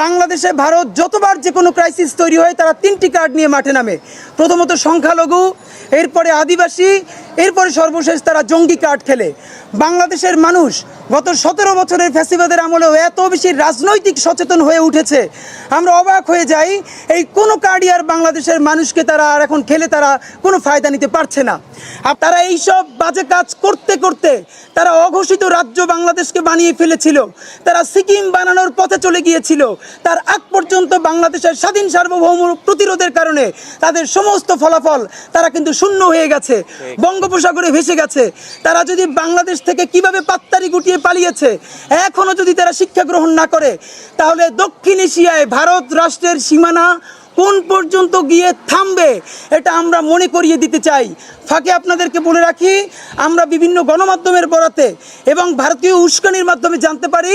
বাংলাদেশে ভারত যতবার যে কোনো ক্রাইসিস তৈরি হয়, তারা তিনটি কার্ড নিয়ে মাঠে নামে। প্রথমত সংখ্যালঘু, এরপরে আদিবাসী, এরপরে সর্বশেষ তারা জঙ্গি কার্ড খেলে। বাংলাদেশের মানুষ গত সতেরো বছরের ফ্যাসিবাদের আমলেও এত বেশি রাজনৈতিক সচেতন হয়ে উঠেছে। আমরা অবাক হয়ে যাই এই কোনো কার্ডই আর বাংলাদেশের মানুষকে তারা আর এখন খেলে তারা কোনো ফায়দা নিতে পারছে না। আর তারা এইসব বাজে কাজ করতে করতে তারা অঘোষিত রাজ্য বাংলাদেশকে বানিয়ে ফেলেছিল। তারা সিকিম বানানোর পথে চলে গিয়েছিল। তার আগ পর্যন্ত বাংলাদেশের স্বাধীন সার্বভৌম প্রতিরোধের কারণে তাদের সমস্ত ফলাফল তারা কিন্তু শূন্য হয়ে গেছে বঙ্গোপসাগরে ভেসে গেছে। তারা যদি বাংলাদেশ থেকে কীভাবে পাত্তারি গুটিয়ে পালিয়েছে। এখনও যদি তারা শিক্ষা গ্রহণ না করে তাহলে দক্ষিণ এশিয়ায় ভারত রাষ্ট্রের সীমানা কোন পর্যন্ত গিয়ে থামবে, এটা আমরা মনে করিয়ে দিতে চাই। ফাঁকে আপনাদেরকে বলে রাখি, আমরা বিভিন্ন গণমাধ্যমের বরাতে এবং ভারতীয় উস্কানির মাধ্যমে জানতে পারি,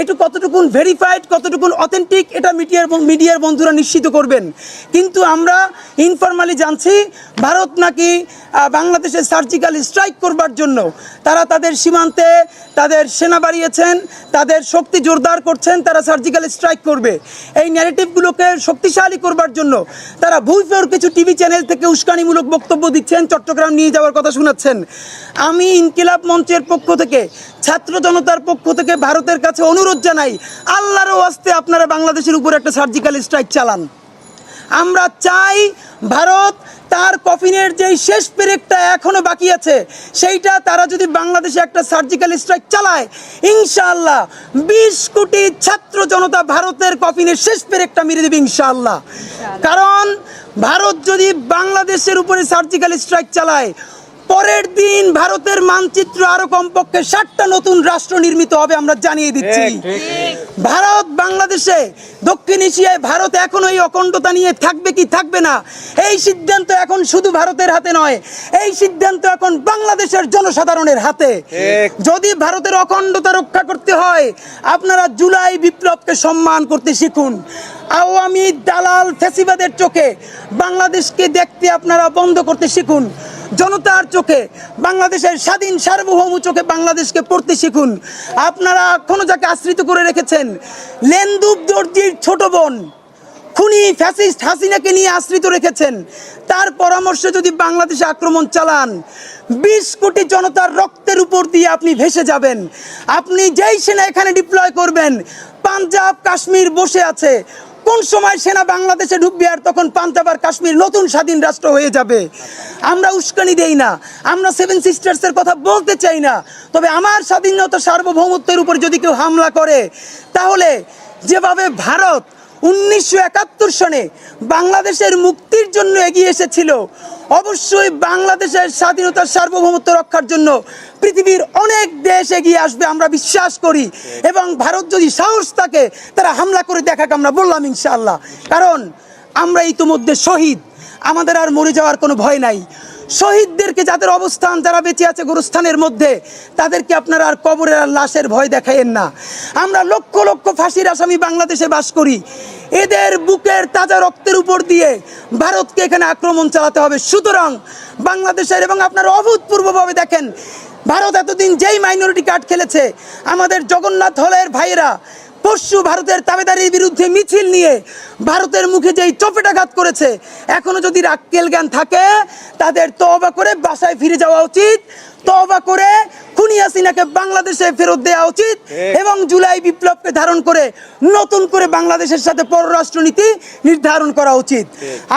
একটু কতটুকুন ভেরিফাইড কতটুকুন অথেন্টিক এটা মিডিয়ার মিডিয়ার বন্ধুরা নিশ্চিত করবেন। কিন্তু আমরা ইনফরমালি জানছি, ভারত নাকি বাংলাদেশে সার্জিক্যাল স্ট্রাইক করবার জন্য। তারা তাদের সীমান্তে তাদের সেনা বাড়িয়েছেন, তাদের শক্তি জোরদার করছেন, তারা সার্জিক্যাল স্ট্রাইক করবে। এই ন্যারেটিভগুলোকে শক্তিশালী করবার জন্য। তারা ভুইফোর কিছু টিভি চ্যানেল থেকে উস্কানিমূলক বক্তব্য দিচ্ছেন, চট্টগ্রাম নিয়ে যাওয়ার কথা শোনাচ্ছেন। আমি ইনকিলাব মঞ্চের পক্ষ থেকে, ছাত্র জনতার পক্ষ থেকে ভারতের কাছে অনুরোধ জানাই, আল্লাহর আস্তে আপনারা বাংলাদেশের উপর একটা সার্জিক্যাল স্ট্রাইক চালান। আমরা চাই ভারত তার কফিনের যেই শেষ পেরেকটা এখনও বাকি আছে, সেইটা তারা যদি বাংলাদেশে একটা সার্জিক্যাল স্ট্রাইক চালায়, ইনশাআল্লাহ বিশ কোটি ছাত্র জনতা ভারতের কফিনের শেষ পেরেকটা মেরে দেবে ইনশাআল্লাহ। কারণ ভারত যদি বাংলাদেশের উপরে সার্জিক্যাল স্ট্রাইক চালায় পরের দিন ভারতের মানচিত্র আরও কমপক্ষে ষাটটা নতুন রাষ্ট্র নির্মিত হবে আমরা জানিয়ে দিচ্ছি। ভারত বাংলাদেশে দক্ষিণ এশিয়ায় ভারত এখন এই অখণ্ডতা নিয়ে থাকবে কি থাকবে না? এই সিদ্ধান্ত এখন শুধু ভারতের হাতে নয় এই সিদ্ধান্ত এখন বাংলাদেশের জনসাধারণের হাতে। যদি ভারতের অখণ্ডতা রক্ষা করতে হয় আপনারা জুলাই বিপ্লবকে সম্মান করতে শিখুন। আওয়ামী দালাল ফেসিবাদের চোখে বাংলাদেশকে দেখতে আপনারা বন্ধ করতে শিখুন। জনতার চোখে, বাংলাদেশের স্বাধীন সার্বভৌম চোখে বাংলাদেশকে পড়তে শিখুন। আপনারা কোনো যাকে আশ্রিত করে রেখেছেন লেন্দুব দর্জির ছোট বোন, খুনি ফ্যাসিস্ট হাসিনাকে নিয়ে আশ্রিত রেখেছেন। তার পরামর্শে যদি বাংলাদেশে আক্রমণ চালান, বিশ কোটি জনতার রক্তের উপর দিয়ে আপনি ভেসে যাবেন। আপনি যেই সেনা এখানে ডিপ্লয় করবেন, পাঞ্জাব, কাশ্মীর বসে আছে। কোন সময় সেনা বাংলাদেশে ঢুকবে আর তখন পান্তাবার কাশ্মীর নতুন স্বাধীন রাষ্ট্র হয়ে যাবে? আমরা উস্কানি দেই না। আমরা সেভেন সিস্টার্সের কথা বলতে চাই না। তবে আমার স্বাধীনতা সার্বভৌমত্বের উপর যদি কেউ হামলা করে, তাহলে যেভাবে ভারত উনিশশো একাত্তর সনে বাংলাদেশের মুক্তির জন্য এগিয়ে এসেছিল। অবশ্যই বাংলাদেশের স্বাধীনতার সার্বভৌমত্ব রক্ষার জন্য পৃথিবীর অনেক দেশ এগিয়ে আসবে আমরা বিশ্বাস করি এবং ভারত যদি সাহস থাকে তারা হামলা করে দেখাকে আমরা বললাম ইনশাআল্লাহ। কারণ আমরা ইতিমধ্যে শহীদ, আমাদের আর মরে যাওয়ার কোনো ভয় নাই। শহীদদেরকে যাদের অবস্থান যারা বেঁচে আছে গুরুস্থানের মধ্যে, তাদেরকে আপনারা আর কবরের আর লাশের ভয় দেখাইয়েন না। আমরা লক্ষ লক্ষ ফাঁসির আসামি বাংলাদেশে বাস করি। এদের বুকের তাজা রক্তের উপর দিয়ে ভারতকে এখানে আক্রমণ চালাতে হবে। সুতরাং বাংলাদেশের এবং আপনারা অভূতপূর্বভাবে দেখেন, ভারত এতদিন যেই মাইনরিটি কার্ড খেলেছে, আমাদের জগন্নাথ হলের ভাইয়েরা পরশু ভারতের তাবেদারির বিরুদ্ধে মিছিল নিয়ে ভারতের মুখে যেই চপেটাঘাত করেছে এখনও যদি রাক্কেল জ্ঞান থাকে তাদের তবা করে বাসায় ফিরে যাওয়া উচিত। তবা করে খুনি হাসিনাকে বাংলাদেশে ফেরত দেওয়া উচিত এবং জুলাই বিপ্লবকে ধারণ করে নতুন করে বাংলাদেশের সাথে পররাষ্ট্রনীতি নির্ধারণ করা উচিত।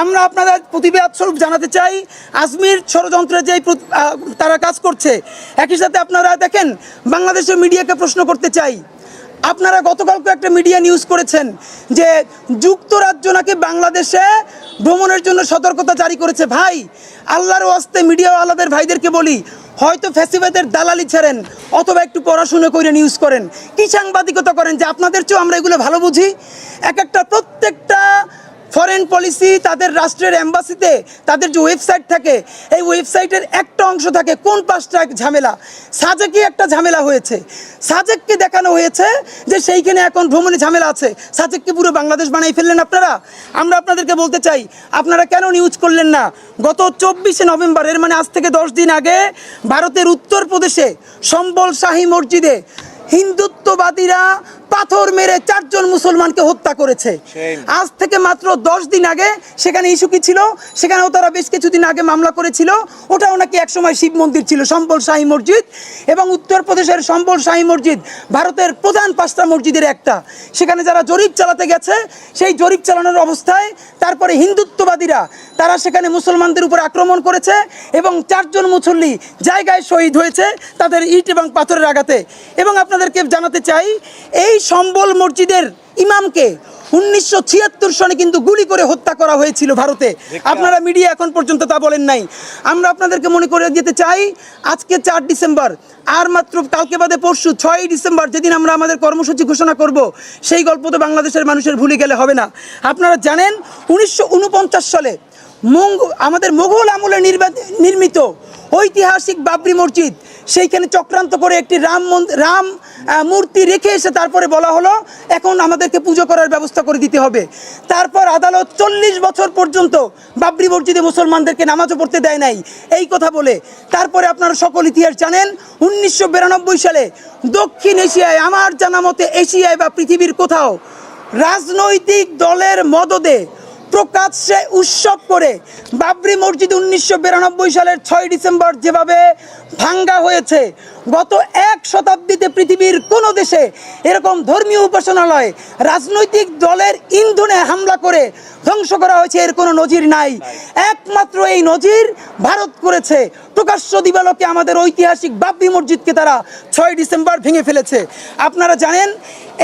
আমরা আপনাদের প্রতিবাদ স্বরূপ জানাতে চাই আজমির ষড়যন্ত্রে যেই তারা কাজ করছে একই সাথে আপনারা দেখেন বাংলাদেশের মিডিয়াকে প্রশ্ন করতে চাই। আপনারা গতকালকে একটা মিডিয়া নিউজ করেছেন যে যুক্তরাজ্য নাকি বাংলাদেশে ভ্রমণের জন্য সতর্কতা জারি করেছে। ভাই, আল্লাহর ওয়াস্তে মিডিয়াওয়ালাদের ভাইদেরকে বলি, হয়তো ফ্যাসিবাদের দালালি ছাড়েন অথবা একটু পড়াশুনো করে নিউজ করেন। কি সাংবাদিকতা করেন যে আপনাদের চেয়েও আমরা এগুলো ভালো বুঝি? এক একটা প্রত্যেকটা ফরেন পলিসি তাদের রাষ্ট্রের এম্বাসিতে তাদের যে ওয়েবসাইট থাকে, এই ওয়েবসাইটের একটা অংশ থাকে, কোন পাঁচটা এক ঝামেলা? সাজেকে একটা ঝামেলা হয়েছে। সাজেককে দেখানো হয়েছে যে সেইখানে এখন ভ্রমণে ঝামেলা আছে। সাজেককে পুরো বাংলাদেশ বানাই ফেললেন আপনারা? আমরা আপনাদেরকে বলতে চাই, আপনারা কেন নিউজ করলেন না? গত চব্বিশে নভেম্বর এর মানে আজ থেকে দশ দিন আগে, ভারতের উত্তরপ্রদেশে সম্বল শাহী মসজিদে হিন্দুত্ববাদীরা পাথর মেরে চারজন মুসলমানকে হত্যা করেছে। আজ থেকে মাত্র দশ দিন আগে সেখানে ইস্যু কি ছিল? সেখানেও তারা বেশ কিছুদিন আগে মামলা করেছিল। ওটাও নাকি একসময় শিব মন্দির ছিল সম্বল শাহী মসজিদ এবং উত্তরপ্রদেশের সম্বল শাহী মসজিদ ভারতের প্রধান পাঁচটা মসজিদের একটা। সেখানে যারা জরিপ চালাতে গেছে সেই জরিপ চালানোর অবস্থায় তারপরে হিন্দুত্ববাদীরা তারা সেখানে মুসলমানদের উপর আক্রমণ করেছে এবং চারজন মুসল্লি জায়গায় শহীদ হয়েছে তাদের ইট এবং পাথরের আঘাতে। এবং আপনাদেরকে জানাতে চাই এই সম্বল মসজিদের ইমামকে উনিশশো ছিয়াত্তর সনে কিন্তু গুলি করে হত্যা করা হয়েছিল ভারতে। আপনারা মিডিয়া এখন পর্যন্ত তা বলেন নাই। আমরা আপনাদেরকে মনে করে দিতে চাই আজকে চার ডিসেম্বর আর মাত্র কালকে বাদে পরশু ছয়ই ডিসেম্বর যেদিন আমরা আমাদের কর্মসূচি ঘোষণা করব সেই গল্প তো বাংলাদেশের মানুষের ভুলে গেলে হবে না। আপনারা জানেন উনিশশো উনপঞ্চাশ সালে মঙ্গ আমাদের মোঘল আমলে নির্মিত ঐতিহাসিক বাবরি মসজিদ সেইখানে চক্রান্ত করে একটি রাম রাম মূর্তি রেখে এসে তারপরে বলা হলো, এখন আমাদেরকে পুজো করার ব্যবস্থা করে দিতে হবে। তারপর আদালত চল্লিশ বছর পর্যন্ত বাবরি মসজিদে মুসলমানদেরকে নামাজও পড়তে দেয় নাই। এই কথা বলে তারপরে আপনারা সকল ইতিহাস জানেন, উনিশশো বিরানব্বই সালে দক্ষিণ এশিয়ায়, আমার জানা মতে এশিয়ায় বা পৃথিবীর কোথাও রাজনৈতিক দলের মদদে প্রকাশ্যে উৎসব করে। বাবরি মসজিদ উনিশশো বিরানব্বই সালের ছয় ডিসেম্বর যেভাবে ভাঙ্গা হয়েছে, গত এক শতাব্দীতে পৃথিবীর কোনো দেশে এরকম ধর্মীয় উপাসনালয়, রাজনৈতিক দলের ইন্ধনে হামলা করে ধ্বংস করা হয়েছে, এর কোনো নজির নাই। একমাত্র এই নজির ভারত করেছে। প্রকাশ্য দিবালোকে আমাদের ঐতিহাসিক বাবরি মসজিদকে তারা ছয় ডিসেম্বর ভেঙে ফেলেছে। আপনারা জানেন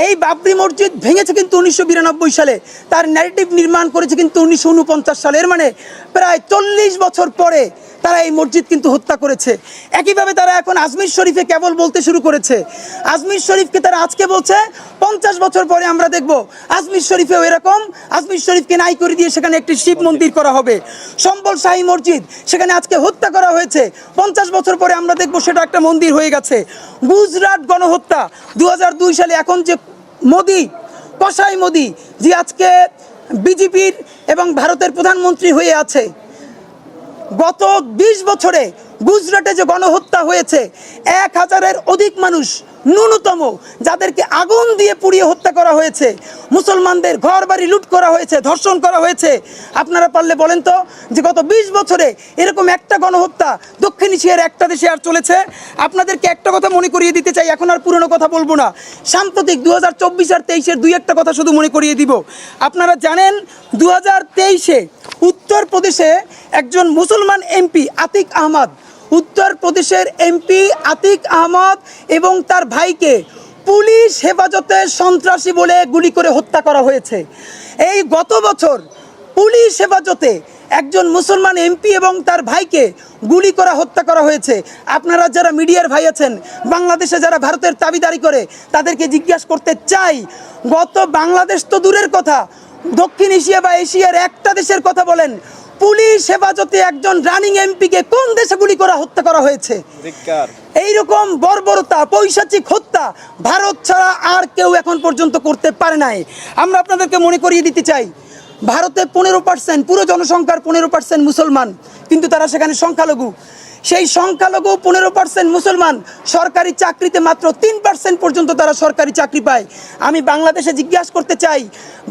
এই বাবরি মসজিদ ভেঙেছে কিন্তু উনিশশো বিরানব্বই সালে। তার ন্যারেটিভ নির্মাণ করেছে কিন্তু উনিশশো উনপঞ্চাশ সালে এর মানে প্রায় চল্লিশ বছর পরে। তারা এই মসজিদ কিন্তু হত্যা করেছে। একইভাবে তারা এখন আজমির শরীফে কেবল বলতে শুরু করেছে। আজমির শরীফকে তারা আজকে বলছে, পঞ্চাশ বছর পরে আমরা দেখব আজমির শরীফেও এরকম। আজমির শরীফকে নাই করে দিয়ে সেখানে একটি শিব মন্দির করা হবে। সম্বল শাহী মসজিদ, সেখানে আজকে হত্যা করা হয়েছে। পঞ্চাশ বছর পরে আমরা দেখব সেটা একটা মন্দির হয়ে গেছে। গুজরাট গণহত্যা দু হাজার দুই সালে এখন যে মোদি, কসাই মোদি, যে আজকে বিজেপির এবং ভারতের প্রধানমন্ত্রী হয়ে আছে গত ২০ বছরে গুজরাটে যে গণহত্যা হয়েছে এক হাজারের অধিক মানুষ ন্যূনতম, যাদেরকে আগুন দিয়ে পুড়িয়ে হত্যা করা হয়েছে, মুসলমানদের ঘর বাড়ি লুট করা হয়েছে, ধর্ষণ করা হয়েছে। আপনারা পারলে বলেন তো যে গত ২০ বছরে এরকম একটা গণহত্যা দক্ষিণ এশিয়ার একটা দেশে আর চলেছে? আপনাদেরকে একটা কথা মনে করিয়ে দিতে চাই, এখন আর পুরনো কথা বলব না। সাম্প্রতিক দু হাজার চব্বিশ আর তেইশের দুই একটা কথা শুধু মনে করিয়ে দিব। আপনারা জানেন দু হাজার তেইশে উত্তরপ্রদেশে একজন মুসলমান এমপি আতিক আহমদ উত্তরপ্রদেশের এমপি আতিক আহমদ এবং তার ভাইকে পুলিশ হেফাজতে সন্ত্রাসী বলে গুলি করে হত্যা করা হয়েছে। এই গত বছর পুলিশ হেফাজতে একজন মুসলমান এমপি এবং তার ভাইকে গুলি করা, হত্যা করা হয়েছে। আপনারা যারা মিডিয়ার ভাই আছেন, বাংলাদেশে যারা ভারতের দাবিদারি করে, তাদেরকে জিজ্ঞাসা করতে চাই, গত বাংলাদেশ তো দূরের কথা, দক্ষিণ এশিয়া বা এশিয়ার একটা দেশের কথা বলেন পুলিশ হেফাজতে একজন রানিং এমপিকে কোন দেশে গুলি করা হত্যা করা হয়েছে? এইরকম বর্বরতা পৈশাচিক হত্যা ভারত ছাড়া আর কেউ এখন পর্যন্ত করতে পারে নাই। আমরা আপনাদেরকে মনে করিয়ে দিতে চাই ভারতে পনেরো পার্সেন্ট পুরো জনসংখ্যার পনেরো পার্সেন্ট মুসলমান কিন্তু তারা সেখানে সংখ্যালঘু। সেই সংখ্যালঘু পনেরো পার্সেন্ট মুসলমান সরকারি চাকরিতে মাত্র তিন পার্সেন্ট পর্যন্ত তারা সরকারি চাকরি পায়। আমি বাংলাদেশে জিজ্ঞাসা করতে চাই,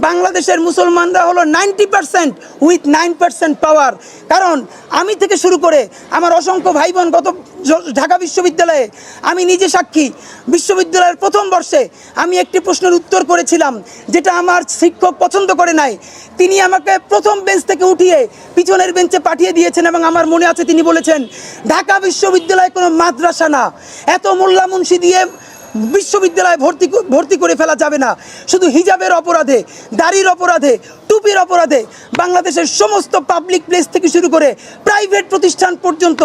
বাংলাদেশের মুসলমানরা হলো ninety percent with nine percent power কারণ আমি থেকে শুরু করে আমার অসংখ্য ভাই বোন গত ঢাকা বিশ্ববিদ্যালয়ে আমি নিজে সাক্ষী। বিশ্ববিদ্যালয়ের প্রথম বর্ষে আমি একটি প্রশ্নের উত্তর করেছিলাম, যেটা আমার শিক্ষক পছন্দ করে নাই। তিনি আমাকে প্রথম বেঞ্চ থেকে উঠিয়ে পিছনের বেঞ্চে পাঠিয়ে দিয়েছেন এবং আমার মনে আছে তিনি বলেছেন ঢাকা বিশ্ববিদ্যালয় কোনো মাদ্রাসা না। এত মোল্লা মুন্সি দিয়ে বিশ্ববিদ্যালয়ে ভর্তি ভর্তি করে ফেলা যাবে না। শুধু হিজাবের অপরাধে, দাড়ির অপরাধে, টুপির অপরাধে বাংলাদেশের সমস্ত পাবলিক প্লেস থেকে শুরু করে প্রাইভেট প্রতিষ্ঠান পর্যন্ত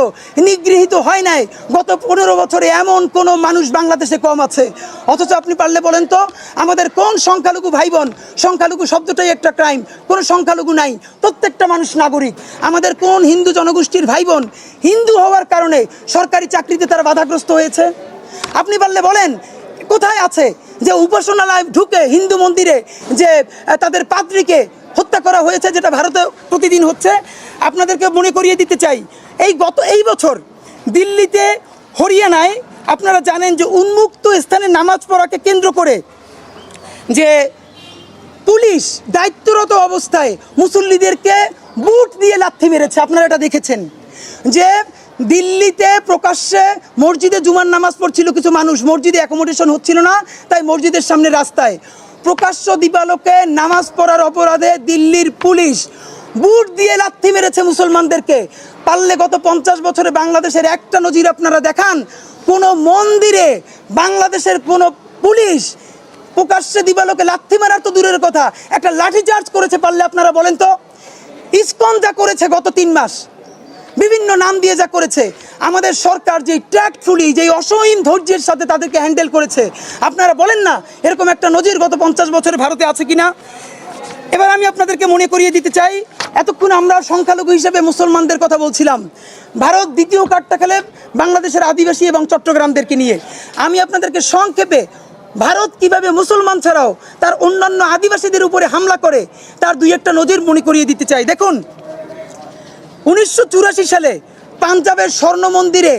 নিগৃহীত হয় নাই। গত পনেরো বছরে এমন কোনো মানুষ বাংলাদেশে কম আছে। অথচ আপনি পারলে বলেন তো, আমাদের কোন সংখ্যালঘু ভাই বোন সংখ্যালঘু শব্দটাই একটা ক্রাইম কোনো সংখ্যালঘু নাই, প্রত্যেকটা মানুষ নাগরিক। আমাদের কোন হিন্দু জনগোষ্ঠীর ভাই বোন হিন্দু হওয়ার কারণে সরকারি চাকরিতে তারা বাধাগ্রস্ত হয়েছে? আপনি পারলে বলেন, কোথায় আছে যে উপাসনালয় ঢুকে হিন্দু মন্দিরে যে তাদের পাত্রীকে হত্যা করা হয়েছে যেটা ভারতে প্রতিদিন হচ্ছে? আপনাদেরকে মনে করিয়ে দিতে চাই, এই গত, এই বছর দিল্লিতে হরিয়ানায় আপনারা জানেন যে উন্মুক্ত স্থানে নামাজ পড়াকে কেন্দ্র করে যে পুলিশ দায়িত্বরত অবস্থায় মুসল্লিদেরকে বুট দিয়ে লাথি মেরেছে, আপনারা এটা দেখেছেন? যে দিল্লিতে প্রকাশ্যে মসজিদে জুমার নামাজ পড়ছিল কিছু মানুষ, মসজিদে অ্যাকোমোডেশন হচ্ছিল না, তাই মসজিদের সামনে রাস্তায়। প্রকাশ্য দিবালোকে নামাজ পড়ার অপরাধে দিল্লির পুলিশ বুট দিয়ে লাথি মেরেছে মুসলমানদেরকে। পারলে গত পঞ্চাশ বছরে বাংলাদেশের একটা নজির আপনারা দেখান, কোনো মন্দিরে বাংলাদেশের কোনো পুলিশ প্রকাশ্যে দিবালোকে লাথি মারার তো দূরের কথা, একটা লাঠি চার্জ করেছে পারলে আপনারা বলেন তো? ইসকন যা করেছে গত তিন মাস। বিভিন্ন নাম দিয়ে যা করেছে। আমাদের সরকার যে ট্র্যাকফুলি যে অসহীন ধৈর্যের সাথে তাদেরকে হ্যান্ডেল করেছে, আপনারা বলেন না, এরকম একটা নজির গত পঞ্চাশ বছরে ভারতে আছে কি না এবার আমি আপনাদেরকে মনে করিয়ে দিতে চাই, এতক্ষণ আমরা সংখ্যালঘু হিসেবে মুসলমানদের কথা বলছিলাম। ভারত দ্বিতীয় কার্ডটা খেলে বাংলাদেশের আদিবাসী এবং চট্টগ্রামদেরকে নিয়ে। আমি আপনাদেরকে সংক্ষেপে, ভারত কীভাবে মুসলমান ছাড়াও তার অন্যান্য আদিবাসীদের উপরে হামলা করে, তার দুই একটা নজির মনে করিয়ে দিতে চাই। দেখুন উনিশশো চুরাশি সালে পাঞ্জাবের স্বর্ণ মন্দিরে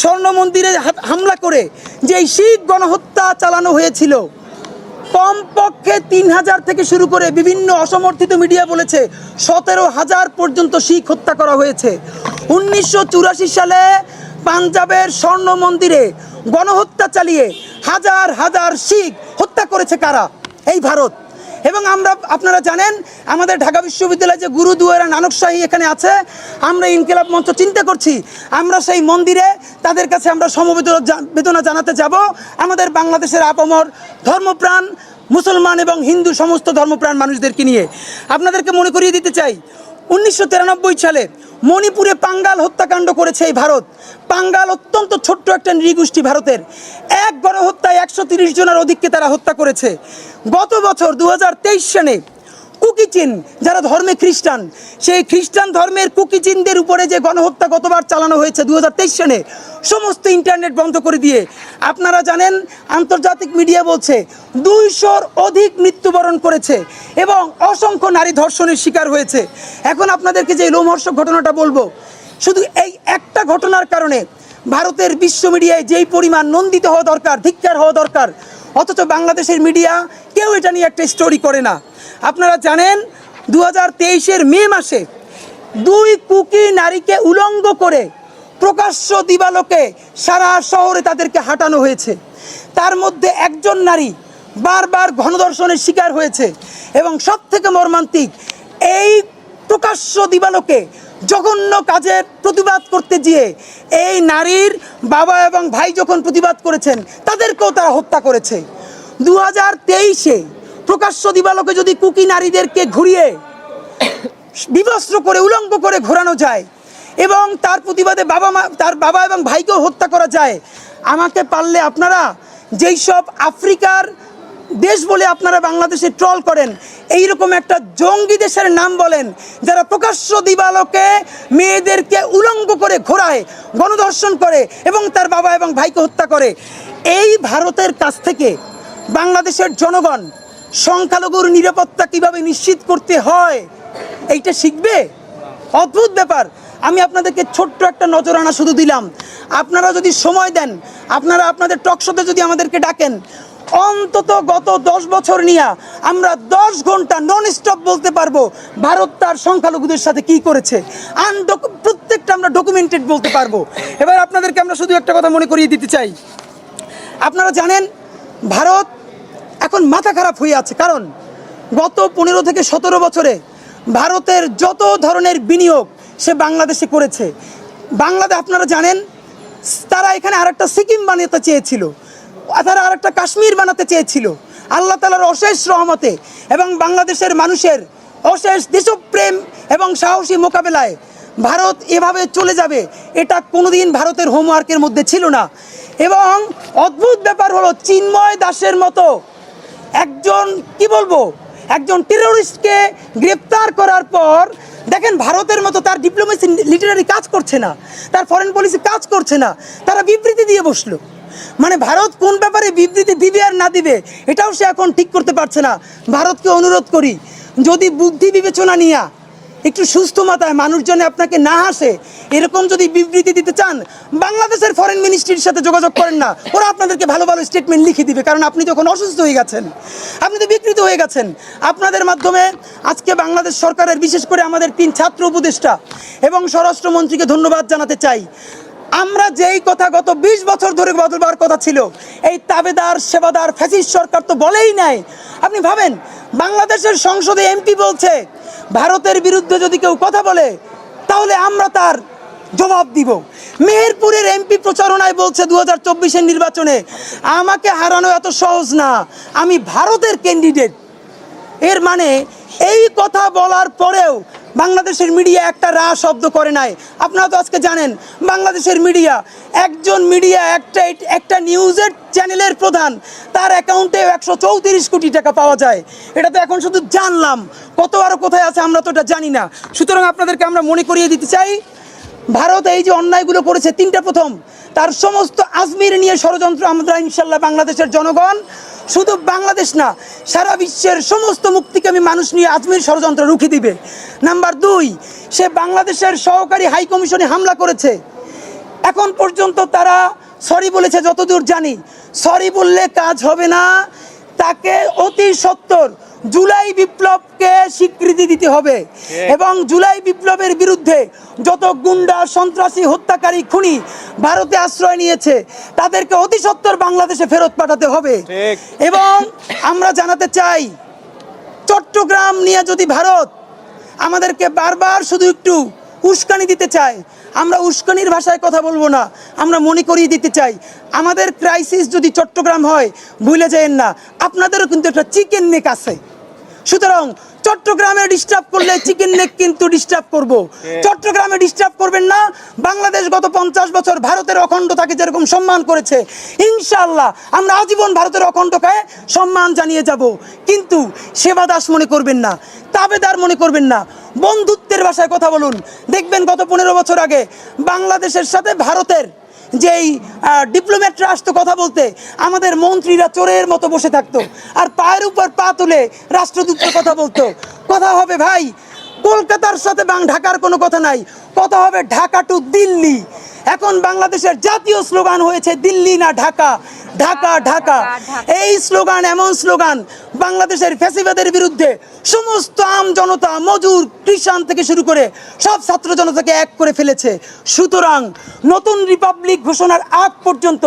স্বর্ণ মন্দিরে হামলা করে যে শিখ গণহত্যা চালানো হয়েছিল, কমপক্ষে তিন হাজার থেকে শুরু করে বিভিন্ন অসমর্থিত মিডিয়া বলেছে সতেরো হাজার পর্যন্ত শিখ হত্যা করা হয়েছে। উনিশশো চুরাশি সালে পাঞ্জাবের স্বর্ণ মন্দিরে গণহত্যা চালিয়ে হাজার হাজার শিখ হত্যা করেছে কারা? এই ভারত। এবং আমরা, আপনারা জানেন, আমাদের ঢাকা বিশ্ববিদ্যালয়ে যে গুরুদুয়ারা নানকশাহী এখানে আছে, আমরা ইনকিলাব মঞ্চ চিন্তা করছি। আমরা সেই মন্দিরে তাদের কাছে আমরা সমবেদনা বেদনা জানাতে যাব। আমাদের বাংলাদেশের আপমর ধর্মপ্রাণ, মুসলমান এবং হিন্দু সমস্ত ধর্মপ্রাণ মানুষদেরকে নিয়ে। আপনাদেরকে মনে করিয়ে দিতে চাই উনিশশো তিরানব্বই সালে মণিপুরে পাঙ্গাল হত্যাকাণ্ড করেছে এই ভারত। পাঙ্গাল অত্যন্ত ছোট্ট একটা নৃগোষ্ঠী ভারতের। এক গণহত্যায় একশো তিরিশ জনের অধিককে তারা হত্যা করেছে। গত বছর দু সালে কুকিচিন যারা ধর্মে খ্রিস্টান, সেই খ্রিস্টান ধর্মের কুকিচিনদের উপরে যে গণহত্যা গতবার চালানো হয়েছে দু সালে, সমস্ত ইন্টারনেট বন্ধ করে দিয়ে আপনারা জানেন, আন্তর্জাতিক মিডিয়া বলছে দুইশোর অধিক মৃত্যুবরণ করেছে এবং অসংখ্য নারী ধর্ষণের শিকার হয়েছে। এখন আপনাদেরকে যে লোমহর্ষক ঘটনাটা বলব, শুধু এই একটা ঘটনার কারণে ভারতের বিশ্ব মিডিয়ায় যেই পরিমাণ নন্দিত হওয়া দরকার, ধিক্কার হওয়া দরকার, অথচ বাংলাদেশের মিডিয়া কেউ এটা নিয়ে একটা স্টোরি করে না। আপনারা জানেন দু হাজার মে মাসে দুই কুকি নারীকে উলঙ্গ করে প্রকাশ্য দিবালোকে সারা শহরে তাদেরকে হাঁটানো হয়েছে। তার মধ্যে একজন নারী বারবার ঘনদর্শনের শিকার হয়েছে এবং সব থেকে মর্মান্তিক, এই প্রকাশ্য দিবালোকে জঘন্য কাজের প্রতিবাদ করতে গিয়ে এই নারীর বাবা এবং ভাই যখন প্রতিবাদ করেছেন, তাদেরকেও তারা হত্যা করেছে। দু হাজার তেইশে প্রকাশ্য দিবালোকে যদি কুকি নারীদেরকে ঘুরিয়ে বিবস্ত্র করে, উলঙ্গ করে ঘোরানো যায় এবং তার প্রতিবাদে বাবা মা, তার বাবা এবং ভাইকেও হত্যা করা যায়। আমাকে পারলে আপনারা যেই সব আফ্রিকার দেশ বলে আপনারা বাংলাদেশে ট্রল করেন এই রকম একটা জঙ্গি দেশের নাম বলেন, যারা প্রকাশ্য দিবালোকে মেয়েদেরকে উলঙ্গ করে ঘোরায় গণধর্ষণ করে এবং তার বাবা এবং ভাইকে হত্যা করে। এই ভারতের কাছ থেকে বাংলাদেশের জনগণ সংখ্যালঘুর নিরাপত্তা কীভাবে নিশ্চিত করতে হয়, এইটা শিখবে? অদ্ভুত ব্যাপার। আমি আপনাদেরকে ছোট্ট একটা নজর আনা শুধু দিলাম। আপনারা যদি সময় দেন, আপনারা আপনাদের টকশোতে যদি আমাদেরকে ডাকেন, অন্তত গত দশ বছর নিয়ে আমরা দশ ঘণ্টা নন স্টপ বলতে পারব ভারত তার সংখ্যালঘুদের সাথে কি করেছে। আনডক প্রত্যেকটা আমরা ডকুমেন্টেড বলতে পারব। এবার আপনাদেরকে আমরা শুধু একটা কথা মনে করিয়ে দিতে চাই। আপনারা জানেন, ভারত এখন মাথা খারাপ হয়ে আছে। কারণ গত পনেরো থেকে সতেরো বছরে ভারতের যত ধরনের বিনিয়োগ সে বাংলাদেশে করেছে। বাংলাদেশ আপনারা জানেন, তারা এখানে আরেকটা সিকিম বানাতে চেয়েছিল, তারা আরেকটা কাশ্মীর বানাতে চেয়েছিল। আল্লাহ তালার অশেষ রহমতে এবং বাংলাদেশের মানুষের অশেষ দেশপ্রেম এবং সাহসী মোকাবেলায় ভারত এভাবে চলে যাবে, এটা কোনোদিন ভারতের হোমওয়ার্কের মধ্যে ছিল না। এবং অদ্ভুত ব্যাপার হলো, চিন্ময় দাসের মতো একজন, কি বলব একজন টেরোরিস্টকে গ্রেপ্তার করার পর, দেখেন ভারতের মতো তার ডিপ্লোমেসি লিটারারি কাজ করছে না, তার ফরেন পলিসি কাজ করছে না, তারা বিবৃতি দিয়ে বসল। মানে ভারত কোন ব্যাপারে বিবৃতি দিবে আর না দিবে, এটাও সে এখন ঠিক করতে পারছে না। ভারতকে অনুরোধ করি, যদি বুদ্ধি বিবেচনা নিয়ে একটু সুস্থ মাথায় মানুষজনে আপনাকে না হাসে, এরকম যদি বিবৃতি দিতে চান, বাংলাদেশের ফরেন মিনিস্ট্রির সাথে যোগাযোগ করেন না। ওরা আপনাদেরকে ভালো ভালো স্টেটমেন্ট লিখে দিবে, কারণ আপনি যখন অসুস্থ হয়ে গেছেন, আপনি তো বিকৃত হয়ে গেছেন। আপনাদের মাধ্যমে আজকে বাংলাদেশ সরকারের বিশেষ করে আমাদের তিন ছাত্র উপদেষ্টা এবং স্বরাষ্ট্রমন্ত্রীকে ধন্যবাদ জানাতে চাই। আমরা যেই কথা গত বিশ বছর ধরে বদলবার কথা ছিল, এই তাবেদার, সেবাদার, ফ্যাসিস্ট সরকার তো বলেই নাই। আপনি ভাবেন, বাংলাদেশের সংসদে এমপি বলছে, ভারতের বিরুদ্ধে যদি কেউ কথা বলে, তাহলে আমরা তার জবাব দিব। মেহেরপুরের এমপি প্রচারণায় বলছে দু হাজার নির্বাচনে, আমাকে হারানো এত সহজ না, আমি ভারতের ক্যান্ডিডেট এর মানে এই কথা বলার পরেও বাংলাদেশের মিডিয়া একটা রা শব্দ করে নাই। আপনারা তো আজকে জানেন, বাংলাদেশের মিডিয়া, একজন মিডিয়া, একটা একটা নিউজের চ্যানেলের প্রধান, তার অ্যাকাউন্টে একশো চৌত্রিশ কোটি টাকা পাওয়া যায়। এটা তো এখন শুধু জানলাম, কত আরও কোথায় আছে আমরা তো এটা জানি না। সুতরাং আপনাদেরকে আমরা মনে করিয়ে দিতে চাই, ভারত এই যে অন্যায়গুলো করেছে, তিনটা প্রথম, তার সমস্ত আজমির নিয়ে ষড়যন্ত্র আমরা ইনশাল্লাহ বাংলাদেশের জনগণ শুধু বাংলাদেশ না, সারা বিশ্বের সমস্ত মুক্তিকামী মানুষ নিয়ে আজমির ষড়যন্ত্র রুখে দিবে। নাম্বার দুই, সে বাংলাদেশের সহকারী হাই কমিশনে হামলা করেছে। এখন পর্যন্ত তারা সরি বলেছে যতদূর জানি। সরি বললে কাজ হবে না, তাকে অতি সত্তর জুলাই বিপ্লবকে স্বীকৃতি দিতে হবে। এবং জুলাই বিপ্লবের বিরুদ্ধে যত গুন্ডা সন্ত্রাসী হত্যাকারী খুনি ভারতে আশ্রয় নিয়েছে তাদেরকে অতি সত্তর বাংলাদেশে ফেরত পাঠাতে হবে। এবং আমরা জানাতে চাই চট্টগ্রাম নিয়ে যদি ভারত আমাদেরকে বারবার শুধু একটু উস্কানি দিতে চায় আমরা উস্কানির ভাষায় কথা বলব না আমরা মনে করিয়ে দিতে চাই আমাদের ক্রাইসিস যদি চট্টগ্রাম হয় ভুলে যায়েন না। আপনাদেরও কিন্তু একটা চিকেন নেক আছে। সুতরাং চট্টগ্রামে ডিস্টার্ব করলে চিকেন নেক কিন্তু ডিস্টার্ব করব। চট্টগ্রামে ডিস্টার্ব করবেন না। বাংলাদেশ গত পঞ্চাশ বছর ভারতের অখণ্ডতাকে যেরকম সম্মান করেছে ইনশাআল্লাহ আমরা আজীবন ভারতের অখণ্ডতায় সম্মান জানিয়ে যাব। কিন্তু সেবা দাস মনে করবেন না তাবেদার মনে করবেন না। বন্ধুত্বের ভাষায় কথা বলুন। দেখবেন গত পনেরো বছর আগে বাংলাদেশের সাথে ভারতের যেই ডিপ্লোম্যাটরা আসতো কথা বলতে, আমাদের মন্ত্রীরা চোরের মতো বসে থাকতো আর পায়ের উপর পা তুলে রাষ্ট্রদূতের কথা বলতো। কথা হবে, ভাই, কলকাতার সাথে বাং ঢাকার কোনো কথা নাই। কথা হবে, ঢাকা টু দিল্লি। এখন বাংলাদেশের জাতীয় স্লোগান হয়েছে দিল্লি না ঢাকা ঢাকা ঢাকা এই স্লোগান এমন স্লোগান বাংলাদেশের ফ্যাসিবাদের বিরুদ্ধে সমস্ত আম জনতা মজুর কৃষাণ থেকে শুরু করে সব ছাত্র জনতাকে এক করে ফেলেছে। সুতরাং নতুন রিপাবলিক ঘোষণার আগ পর্যন্ত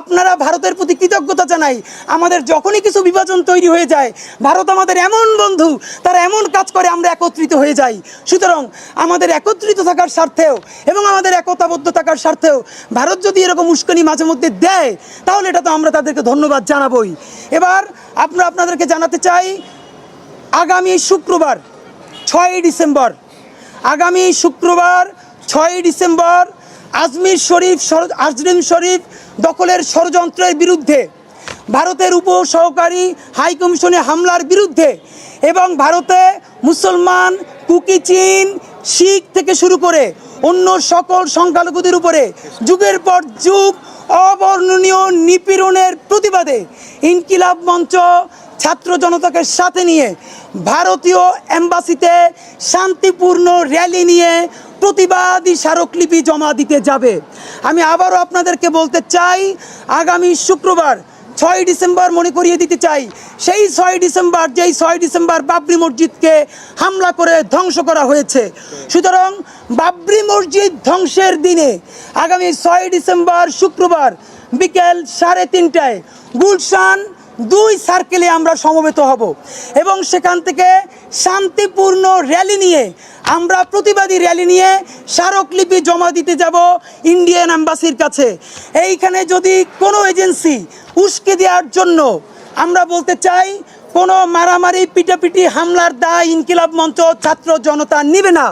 আপনারা ভারতের প্রতি কৃতজ্ঞতা জানাই। আমাদের যখনই কিছু বিভাজন তৈরি হয়ে যায় ভারত আমাদের এমন বন্ধু তারা এমন কাজ করে আমরা একত্রিত হয়ে যাই। সুতরাং আমাদের একত্রিত থাকার স্বার্থেও এবং আমাদের একতাবদ্ধ থাকার স্বার্থেও ভারত যদি এরকম উস্কানি মাঝে মধ্যে দেয়, তাহলে এটা তো আমরা তাদেরকে ধন্যবাদ জানাবই। এবার আমরা আপনাদেরকে জানাতে চাই, আগামী শুক্রবার ছয়ই ডিসেম্বর, আগামী শুক্রবার ছয়ই ডিসেম্বর আজমির শরীফ আজরিম শরীফ দখলের ষড়যন্ত্রের বিরুদ্ধে, ভারতের উপ সহকারী হাই কমিশনে হামলার বিরুদ্ধে এবং ভারতে মুসলমান, কুকি চীন, শিখ থেকে শুরু করে অন্য সকল সংখ্যালঘুদের উপরে যুগের পর যুগ অবর্ণনীয় নিপীড়নের প্রতিবাদে ইনকিলাব মঞ্চ ছাত্র জনতাকে সাথে নিয়ে ভারতীয় এম্বাসিতে শান্তিপূর্ণ র্যালি নিয়ে প্রতিবাদী স্মারকলিপি জমা দিতে যাবে। আমি আবারও আপনাদেরকে বলতে চাই, আগামী শুক্রবার ছয় ডিসেম্বর মনে করিয়ে দিতে চাই। সেই ছয় ডিসেম্বর, যেই ছয় ডিসেম্বর বাবরি মসজিদকে হামলা করে ধ্বংস করা হয়েছে। সুতরাং বাবরি মসজিদ ধ্বংসের দিনে আগামী ছয় ডিসেম্বর শুক্রবার বিকেল সাড়ে তিনটায় গুলশান দুই সার্কেলে আমরা সমবেত হব এবং সেখান থেকে শান্তিপূর্ণ র্যালি নিয়ে আমরা প্রতিবাদী র্যালি নিয়ে স্মারকলিপি জমা দিতে যাব ইন্ডিয়ান অ্যাম্বাসির কাছে। এইখানে যদি কোনো এজেন্সি উস্কে দেওয়ার জন্য আমরা বলতে চাই, কোনো মারামারি, পিটাপিটি, হামলার দায় ইনকিলাব মঞ্চ ছাত্র জনতা নিবে না।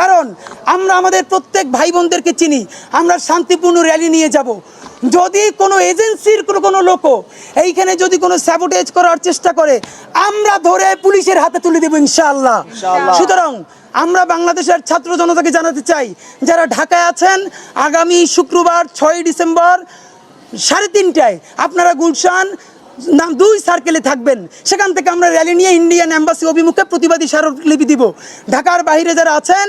কারণ আমরা আমাদের প্রত্যেক ভাই বোনদেরকে চিনি, আমরা শান্তিপূর্ণ র্যালি নিয়ে যাব। যদি কোনো এজেন্সির কোনো কোনো লোক এইখানে যদি কোনো স্যাবোটেজ করার চেষ্টা করে আমরা ধরে পুলিশের হাতে তুলে দেবো ইনশাআল্লাহ। সুতরাং আমরা বাংলাদেশের ছাত্র জনতাকে জানাতে চাই যারা ঢাকায় আছেন আগামী শুক্রবার ছয় ডিসেম্বর সাড়ে তিনটায় আপনারা গুলশান নাম দুই সার্কেলে থাকবেন সেখান থেকে আমরা র্যালি নিয়ে ইন্ডিয়ান অ্যাম্বাসি অভিমুখে প্রতিবাদী স্মারকলিপি দিব ঢাকার বাহিরে যারা আছেন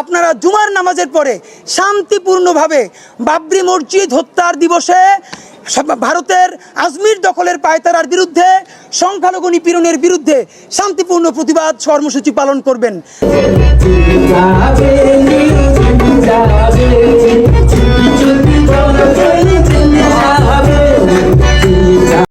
আপনারা জুমার নামাজের পরে শান্তিপূর্ণভাবে বাবরি মসজিদ হত্যার দিবসে ভারতের আজমির দখলের পায়তারার বিরুদ্ধে সংখ্যালঘু নিপীড়নের বিরুদ্ধে শান্তিপূর্ণ প্রতিবাদ কর্মসূচি পালন করবেন